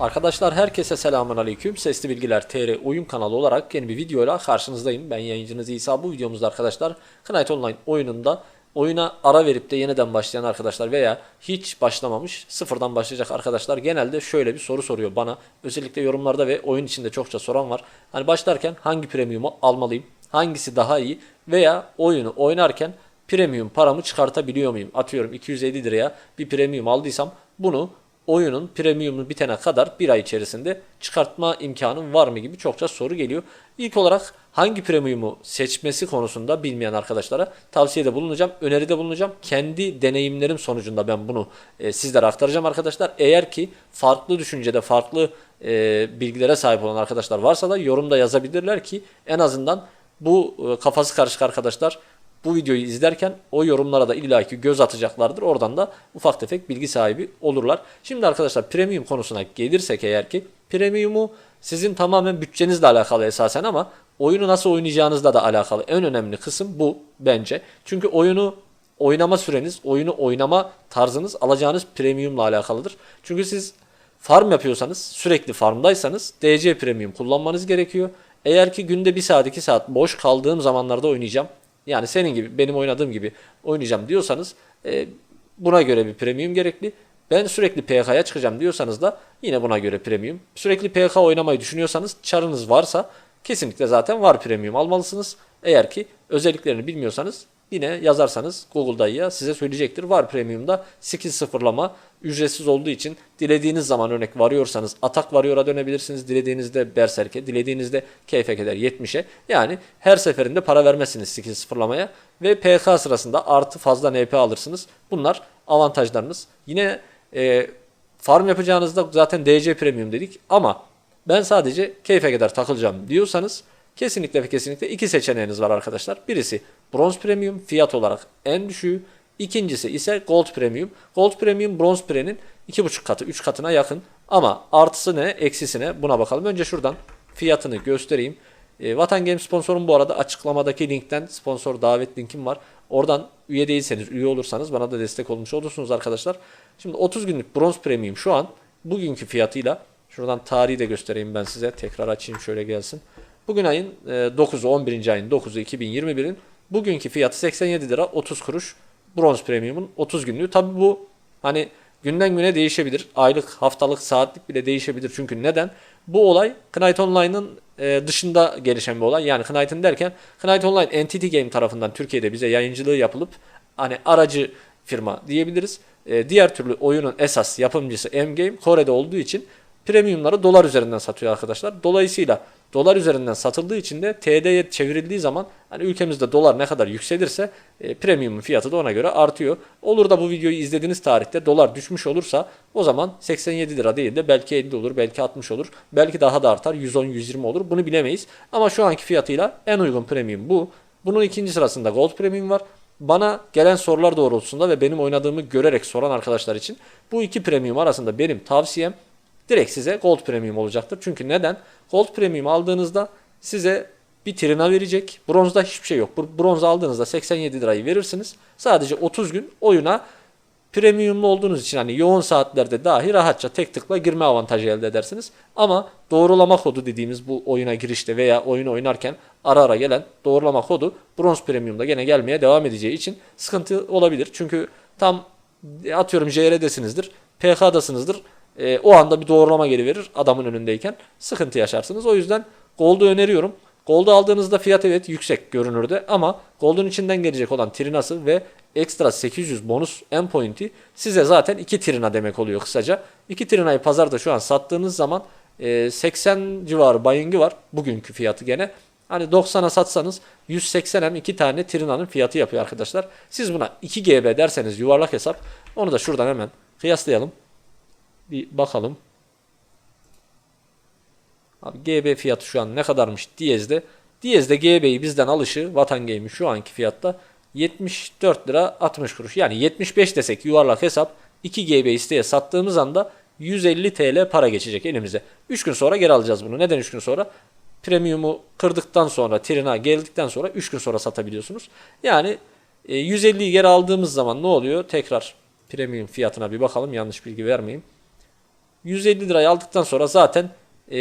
Arkadaşlar herkese selamun aleyküm. Sesli Bilgiler TR oyun kanalı olarak yeni bir videoyla karşınızdayım. Ben yayıncınız İsa. Bu videomuzda arkadaşlar Knight Online oyununda oyuna ara verip de yeniden başlayan arkadaşlar veya hiç başlamamış sıfırdan başlayacak arkadaşlar genelde şöyle bir soru soruyor bana. Özellikle yorumlarda ve oyun içinde çokça soran var. Hani başlarken hangi premiumu almalıyım? Hangisi daha iyi? Veya oyunu oynarken premium paramı çıkartabiliyor muyum? Atıyorum 250 liraya bir premium aldıysam bunu oyunun premiumu bitene kadar bir ay içerisinde çıkartma imkanım var mı gibi çokça soru geliyor. İlk olarak hangi premiumu seçmesi konusunda bilmeyen arkadaşlara tavsiyede bulunacağım, öneride bulunacağım. Kendi deneyimlerim sonucunda ben bunu e, sizlere aktaracağım arkadaşlar. Eğer ki farklı düşüncede, farklı e, bilgilere sahip olan arkadaşlar varsa da yorumda yazabilirler ki en azından bu e, kafası karışık arkadaşlar bu videoyu izlerken o yorumlara da illaki göz atacaklardır. Oradan da ufak tefek bilgi sahibi olurlar. Şimdi arkadaşlar premium konusuna gelirsek eğer ki premiumu sizin tamamen bütçenizle alakalı esasen ama oyunu nasıl oynayacağınızla da alakalı. En önemli kısım bu bence. Çünkü oyunu oynama süreniz, oyunu oynama tarzınız alacağınız premiumla alakalıdır. Çünkü siz farm yapıyorsanız, sürekli farmdaysanız DC premium kullanmanız gerekiyor. Eğer ki günde 1 saat 2 saat boş kaldığım zamanlarda oynayacağım. Yani senin gibi benim oynadığım gibi oynayacağım diyorsanız e, buna göre bir premium gerekli. Ben sürekli PK'ya çıkacağım diyorsanız da yine buna göre premium. Sürekli PK oynamayı düşünüyorsanız çarınız varsa kesinlikle zaten var premium almalısınız. Eğer ki özelliklerini bilmiyorsanız yine yazarsanız Google'da ya size söyleyecektir. Var premiumda skill sıfırlama ücretsiz olduğu için dilediğiniz zaman örnek varıyorsanız atak varıyora dönebilirsiniz. Dilediğinizde berserke, dilediğinizde kadar 70'e. Yani her seferinde para vermezsiniz skill sıfırlamaya ve PK sırasında artı fazla NP alırsınız. Bunlar avantajlarınız. Yine e, farm yapacağınızda zaten DC premium dedik ama ben sadece keyfe kadar takılacağım diyorsanız kesinlikle ve kesinlikle iki seçeneğiniz var arkadaşlar. Birisi bronz premium fiyat olarak en düşüğü. İkincisi ise Gold Premium. Gold Premium Bronze Pre'nin 2,5 katı 3 katına yakın. Ama artısı ne eksisi ne buna bakalım. Önce şuradan fiyatını göstereyim. E, Vatan Game sponsorum bu arada açıklamadaki linkten sponsor davet linkim var. Oradan üye değilseniz üye olursanız bana da destek olmuş olursunuz arkadaşlar. Şimdi 30 günlük Bronze Premium şu an bugünkü fiyatıyla şuradan tarihi de göstereyim ben size. Tekrar açayım şöyle gelsin. Bugün ayın 9'u 11. ayın 9'u 2021'in bugünkü fiyatı 87 lira 30 kuruş. Bronz Premium'un 30 günlüğü. Tabi bu hani günden güne değişebilir. Aylık, haftalık, saatlik bile değişebilir. Çünkü neden? Bu olay Knight Online'ın e, dışında gelişen bir olay. Yani Knight'ın derken Knight Online Entity Game tarafından Türkiye'de bize yayıncılığı yapılıp hani aracı firma diyebiliriz. E, diğer türlü oyunun esas yapımcısı M-Game Kore'de olduğu için premiumları dolar üzerinden satıyor arkadaşlar. Dolayısıyla dolar üzerinden satıldığı için de TL'ye çevrildiği zaman hani ülkemizde dolar ne kadar yükselirse e, premiumun fiyatı da ona göre artıyor. Olur da bu videoyu izlediğiniz tarihte dolar düşmüş olursa o zaman 87 lira değil de belki 50 olur, belki 60 olur, belki daha da artar 110-120 olur bunu bilemeyiz. Ama şu anki fiyatıyla en uygun premium bu. Bunun ikinci sırasında Gold Premium var. Bana gelen sorular doğrultusunda ve benim oynadığımı görerek soran arkadaşlar için bu iki premium arasında benim tavsiyem direkt size Gold Premium olacaktır. Çünkü neden? Gold Premium aldığınızda size bir trina verecek. Bronzda hiçbir şey yok. Bronz aldığınızda 87 lirayı verirsiniz. Sadece 30 gün oyuna premiumlu olduğunuz için hani yoğun saatlerde dahi rahatça tek tıkla girme avantajı elde edersiniz. Ama doğrulama kodu dediğimiz bu oyuna girişte veya oyun oynarken ara ara gelen doğrulama kodu bronz premiumda gene gelmeye devam edeceği için sıkıntı olabilir. Çünkü tam atıyorum JR'desinizdir, PK'dasınızdır e, o anda bir doğrulama geliverir adamın önündeyken. Sıkıntı yaşarsınız. O yüzden Gold'u öneriyorum. Gold'u aldığınızda fiyat evet yüksek görünürde ama Gold'un içinden gelecek olan Trinası ve ekstra 800 bonus endpoint'i size zaten 2 Trina demek oluyor kısaca. 2 Trina'yı pazarda şu an sattığınız zaman e, 80 civarı bayıngı var. Bugünkü fiyatı gene. Hani 90'a satsanız 180 hem 2 tane Trina'nın fiyatı yapıyor arkadaşlar. Siz buna 2 GB derseniz yuvarlak hesap. Onu da şuradan hemen kıyaslayalım bir bakalım. Abi GB fiyatı şu an ne kadarmış Diyez'de. Diyez'de GB'yi bizden alışı Vatan Game'in şu anki fiyatta 74 lira 60 kuruş. Yani 75 desek yuvarlak hesap 2 GB isteye sattığımız anda 150 TL para geçecek elimize. 3 gün sonra geri alacağız bunu. Neden 3 gün sonra? Premium'u kırdıktan sonra, Trina geldikten sonra 3 gün sonra satabiliyorsunuz. Yani 150'yi e, geri aldığımız zaman ne oluyor? Tekrar premium fiyatına bir bakalım yanlış bilgi vermeyeyim. 150 lirayı aldıktan sonra zaten e,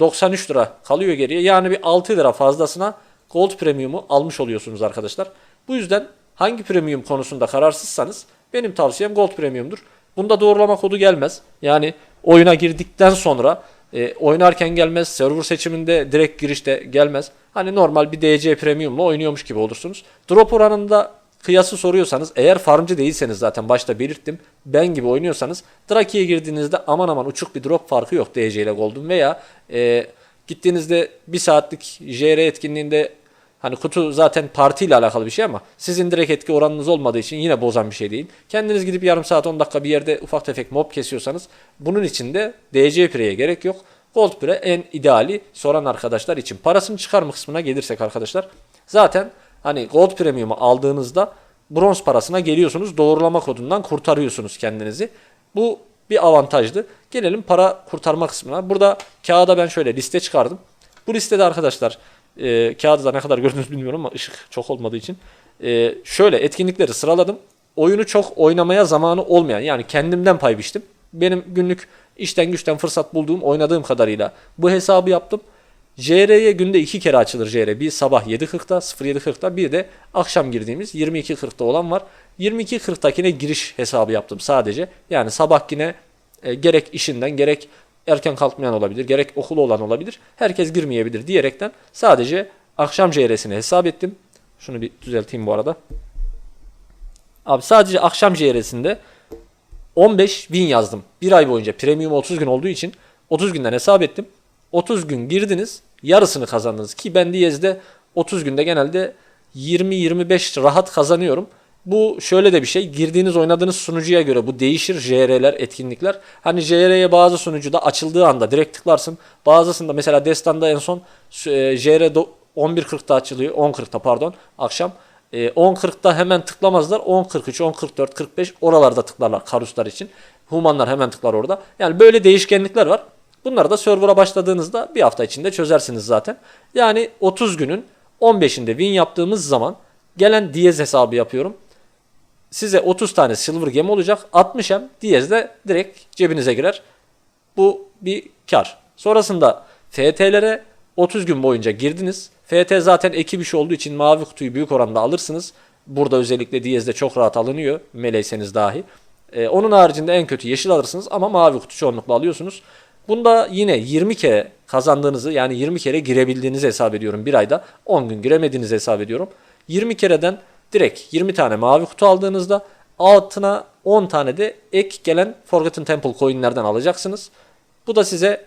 93 lira kalıyor geriye. Yani bir 6 lira fazlasına Gold Premium'u almış oluyorsunuz arkadaşlar. Bu yüzden hangi premium konusunda kararsızsanız benim tavsiyem Gold Premium'dur. Bunda doğrulama kodu gelmez. Yani oyuna girdikten sonra e, oynarken gelmez. Server seçiminde direkt girişte gelmez. Hani normal bir DC Premium'la oynuyormuş gibi olursunuz. Drop oranında kıyası soruyorsanız eğer farmcı değilseniz zaten başta belirttim. Ben gibi oynuyorsanız Draki'ye girdiğinizde aman aman uçuk bir drop farkı yok DC ile Gold'un veya e, gittiğinizde bir saatlik JR etkinliğinde Hani kutu zaten partiyle alakalı bir şey ama sizin direkt etki oranınız olmadığı için yine bozan bir şey değil. Kendiniz gidip yarım saat 10 dakika bir yerde ufak tefek mob kesiyorsanız bunun için de DC Pre'ye gerek yok. Gold Pre en ideali soran arkadaşlar için. Parasını çıkarma kısmına gelirsek arkadaşlar. Zaten hani Gold Premium'u aldığınızda bronz parasına geliyorsunuz. Doğrulama kodundan kurtarıyorsunuz kendinizi. Bu bir avantajdı. Gelelim para kurtarma kısmına. Burada kağıda ben şöyle liste çıkardım. Bu listede arkadaşlar e, kağıdı da ne kadar gördünüz bilmiyorum ama ışık çok olmadığı için. E, şöyle etkinlikleri sıraladım. Oyunu çok oynamaya zamanı olmayan yani kendimden pay biçtim. Benim günlük işten güçten fırsat bulduğum oynadığım kadarıyla bu hesabı yaptım. JR'ye günde iki kere açılır JR. Bir sabah 7.40'da 07.40'da bir de akşam girdiğimiz 22.40'da olan var. 22.40'takine giriş hesabı yaptım sadece. Yani sabah yine e, gerek işinden gerek erken kalkmayan olabilir, gerek okulu olan olabilir. Herkes girmeyebilir diyerekten sadece akşam JR'sini hesap ettim. Şunu bir düzelteyim bu arada. Abi sadece akşam JR'sinde 15 win yazdım. Bir ay boyunca premium 30 gün olduğu için 30 günden hesap ettim. 30 gün girdiniz yarısını kazandınız ki ben Diyez'de 30 günde genelde 20-25 rahat kazanıyorum. Bu şöyle de bir şey. Girdiğiniz oynadığınız sunucuya göre bu değişir JR'ler, etkinlikler. Hani JR'ye bazı sunucuda açıldığı anda direkt tıklarsın. Bazısında mesela Destan'da en son e, JR 11.40'da açılıyor. 10.40'da pardon akşam. E, 10.40'da hemen tıklamazlar. 10.43, 10.44, 45 oralarda tıklarlar karuslar için. Humanlar hemen tıklar orada. Yani böyle değişkenlikler var. Bunları da server'a başladığınızda bir hafta içinde çözersiniz zaten. Yani 30 günün 15'inde win yaptığımız zaman gelen diyez hesabı yapıyorum size 30 tane silver gem olacak. 60 hem diyez de direkt cebinize girer. Bu bir kar. Sonrasında FT'lere 30 gün boyunca girdiniz. FT zaten ekip işi olduğu için mavi kutuyu büyük oranda alırsınız. Burada özellikle Diyez'de çok rahat alınıyor. Meleyseniz dahi. Ee, onun haricinde en kötü yeşil alırsınız ama mavi kutu çoğunlukla alıyorsunuz. Bunda yine 20 kere kazandığınızı yani 20 kere girebildiğinizi hesap ediyorum bir ayda. 10 gün giremediğinizi hesap ediyorum. 20 kereden direkt 20 tane mavi kutu aldığınızda altına 10 tane de ek gelen Forgotten Temple coinlerden alacaksınız. Bu da size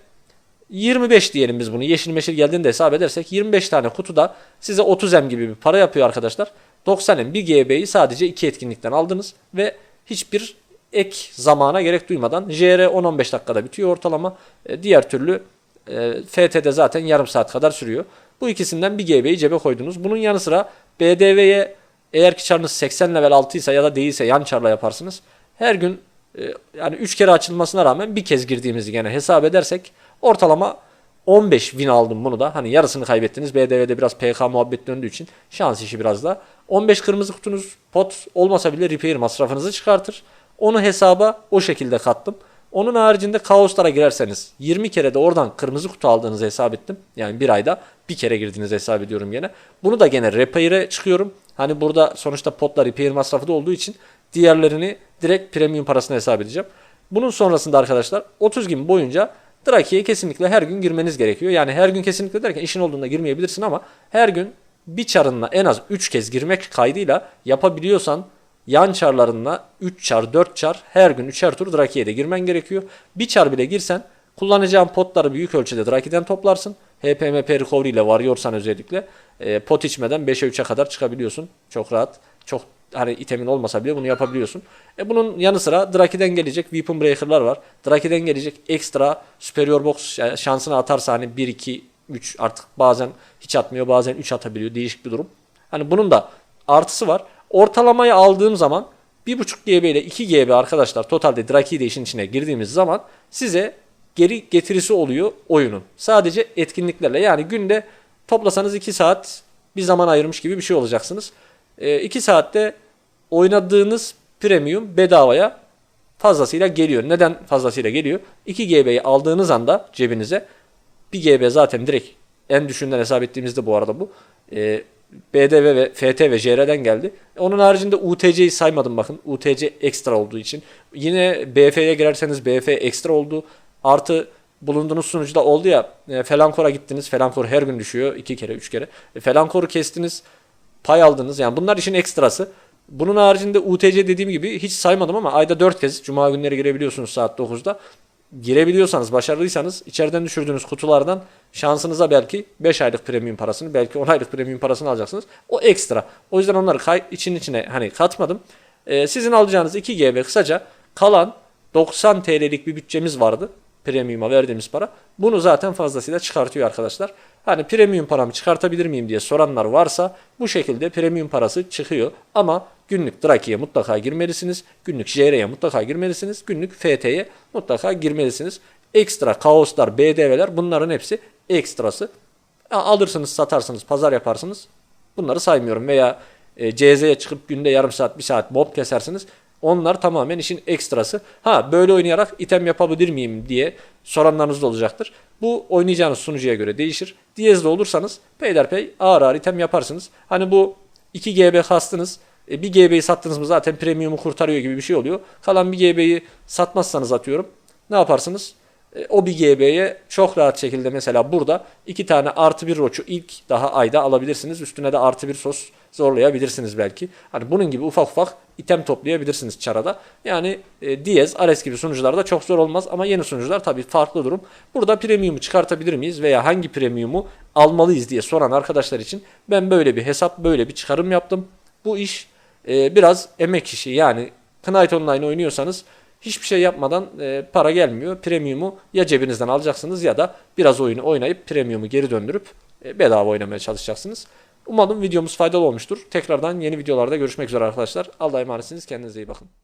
25 diyelim biz bunu. Yeşil meşil geldiğinde hesap edersek 25 tane kutuda size 30 M gibi bir para yapıyor arkadaşlar. 90 M bir GB'yi sadece iki etkinlikten aldınız ve hiçbir ek zamana gerek duymadan JR 10-15 dakikada bitiyor ortalama. E, diğer türlü e, FT'de zaten yarım saat kadar sürüyor. Bu ikisinden bir GB'yi cebe koydunuz. Bunun yanı sıra BDV'ye eğer ki çarınız 80 level altıysa ya da değilse yan çarla yaparsınız. Her gün e, yani 3 kere açılmasına rağmen bir kez girdiğimizi gene hesap edersek ortalama 15 win aldım bunu da. Hani yarısını kaybettiniz. BDV'de biraz PK muhabbet döndüğü için şans işi biraz da. 15 kırmızı kutunuz pot olmasa bile repair masrafınızı çıkartır. Onu hesaba o şekilde kattım. Onun haricinde kaoslara girerseniz 20 kere de oradan kırmızı kutu aldığınızı hesap ettim. Yani bir ayda bir kere girdiğinizi hesap ediyorum gene. Bunu da gene repair'e çıkıyorum. Hani burada sonuçta potlar repair masrafı da olduğu için diğerlerini direkt premium parasına hesap edeceğim. Bunun sonrasında arkadaşlar 30 gün boyunca Draki'ye kesinlikle her gün girmeniz gerekiyor. Yani her gün kesinlikle derken işin olduğunda girmeyebilirsin ama her gün bir çarınla en az 3 kez girmek kaydıyla yapabiliyorsan yan çarlarınla 3 çar 4 çar her gün 3'er tur Draki'ye de girmen gerekiyor. Bir çar bile girsen kullanacağın potları büyük ölçüde Draki'den toplarsın. HPMP recovery ile varıyorsan özellikle e, pot içmeden 5'e 3'e kadar çıkabiliyorsun. Çok rahat. Çok hani itemin olmasa bile bunu yapabiliyorsun. E bunun yanı sıra Draki'den gelecek Weapon Breaker'lar var. Draki'den gelecek ekstra Superior Box şansını atarsa hani 1 2 3 artık bazen hiç atmıyor, bazen 3 atabiliyor. Değişik bir durum. Hani bunun da artısı var. Ortalamayı aldığım zaman 1.5 GB ile 2 GB arkadaşlar totalde Draki de işin içine girdiğimiz zaman size geri getirisi oluyor oyunun. Sadece etkinliklerle yani günde toplasanız 2 saat bir zaman ayırmış gibi bir şey olacaksınız. 2 e, saatte oynadığınız premium bedavaya fazlasıyla geliyor. Neden fazlasıyla geliyor? 2 GB'yi aldığınız anda cebinize 1 GB zaten direkt en düşünden hesap ettiğimizde bu arada bu. Ee, BDV ve FT ve JR'den geldi. Onun haricinde UTC'yi saymadım bakın. UTC ekstra olduğu için. Yine BF'ye girerseniz BF ekstra oldu. Artı bulunduğunuz sunucuda oldu ya e, Felankor'a gittiniz. Felankor her gün düşüyor. iki kere, üç kere. E, Felankor'u kestiniz. Pay aldınız. Yani bunlar işin ekstrası. Bunun haricinde UTC dediğim gibi hiç saymadım ama ayda 4 kez Cuma günleri girebiliyorsunuz saat 9'da. Girebiliyorsanız, başarılıysanız içeriden düşürdüğünüz kutulardan şansınıza belki 5 aylık premium parasını, belki 10 aylık premium parasını alacaksınız. O ekstra. O yüzden onları kay- için içine hani katmadım. Ee, sizin alacağınız 2 GB kısaca kalan 90 TL'lik bir bütçemiz vardı. Premium'a verdiğimiz para. Bunu zaten fazlasıyla çıkartıyor arkadaşlar. Hani premium paramı çıkartabilir miyim diye soranlar varsa bu şekilde premium parası çıkıyor. Ama günlük Draki'ye mutlaka girmelisiniz. Günlük JR'ye mutlaka girmelisiniz. Günlük FT'ye mutlaka girmelisiniz. Ekstra kaoslar, BDV'ler bunların hepsi ekstrası. Alırsınız, satarsınız, pazar yaparsınız. Bunları saymıyorum. Veya e, CZ'ye çıkıp günde yarım saat, bir saat mob kesersiniz. Onlar tamamen işin ekstrası. Ha böyle oynayarak item yapabilir miyim diye soranlarınız da olacaktır. Bu oynayacağınız sunucuya göre değişir. Diyezde olursanız peyderpey ağır ağır item yaparsınız. Hani bu 2 GB kastınız. E, 1 GB'yi sattınız mı zaten premiumu kurtarıyor gibi bir şey oluyor. Kalan 1 GB'yi satmazsanız atıyorum. Ne yaparsınız? E, O 1 GB'ye çok rahat şekilde mesela burada iki tane artı bir roçu ilk daha ayda alabilirsiniz. Üstüne de artı bir sos zorlayabilirsiniz belki. Hani bunun gibi ufak ufak item toplayabilirsiniz çarada. Yani e, Diez, Ares gibi sunucularda çok zor olmaz ama yeni sunucular tabii farklı durum. Burada premium'u çıkartabilir miyiz veya hangi premium'u almalıyız diye soran arkadaşlar için ben böyle bir hesap, böyle bir çıkarım yaptım. Bu iş e, biraz emek işi yani Knight Online oynuyorsanız hiçbir şey yapmadan e, para gelmiyor. Premium'u ya cebinizden alacaksınız ya da biraz oyunu oynayıp premium'u geri döndürüp e, bedava oynamaya çalışacaksınız. Umarım videomuz faydalı olmuştur. Tekrardan yeni videolarda görüşmek üzere arkadaşlar. Allah'a emanetsiniz. Kendinize iyi bakın.